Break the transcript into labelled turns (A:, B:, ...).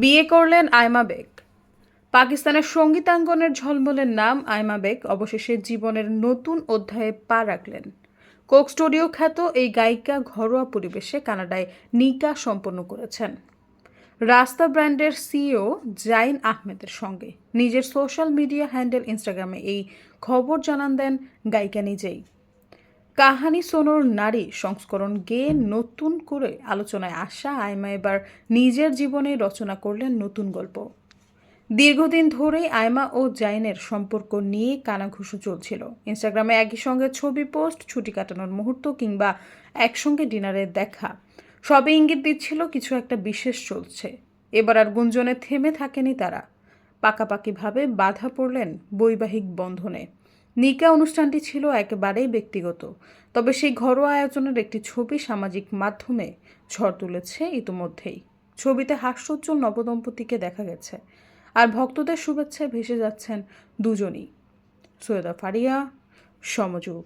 A: বিয়ে করলেন আয়মা বেগ। পাকিস্তানের সঙ্গীতাঙ্গনের ঝলমলের নাম আয়মা বেগ অবশেষে জীবনের নতুন অধ্যায়ে পা রাখলেন। কোক স্টুডিও খ্যাত এই গায়িকা ঘরোয়া পরিবেশে কানাডায় নিকা সম্পন্ন করেছেন। রাস্তা ব্র্যান্ডের সিইও জাইন আহমেদের সঙ্গে। নিজের সোশ্যাল মিডিয়া হ্যান্ডেল ইনস্টাগ্রামে এই খবর জানান দেন গায়িকা নিজেই। কাহানি সোনোর নারী সংস্করণ গেয়ে নতুন করে আলোচনায় আসা আয়মা এবার নিজের জীবনে রচনা করলেন নতুন গল্প। দীর্ঘদিন ধরেই আয়মা ও জাইনের সম্পর্ক নিয়ে কানাঘুষো চলছিল। ইনস্টাগ্রামে একই সঙ্গে ছবি পোস্ট, ছুটি কাটানোর মুহূর্ত কিংবা একসঙ্গে ডিনারের দেখা সবে ইঙ্গিত দিচ্ছিল কিছু একটা বিশেষ চলছে। এবার আর গুঞ্জনে থেমে থাকেনি তারা। পাকাপাকিভাবে বাধা পড়লেন বৈবাহিক বন্ধনে। নিকা অনুষ্ঠানটি ছিল একেবারেই ব্যক্তিগত, তবে সেই ঘরোয়া আয়োজনের একটি ছবি সামাজিক মাধ্যমে ঝড় তুলেছে ইতোমধ্যেই। ছবিতে হাস্যোজ্জ্বল নবদম্পতিকে দেখা গেছে, আর ভক্তদের শুভেচ্ছায় ভেসে যাচ্ছেন দুজনই। সৈয়দা ফারিয়া, সমযোগ।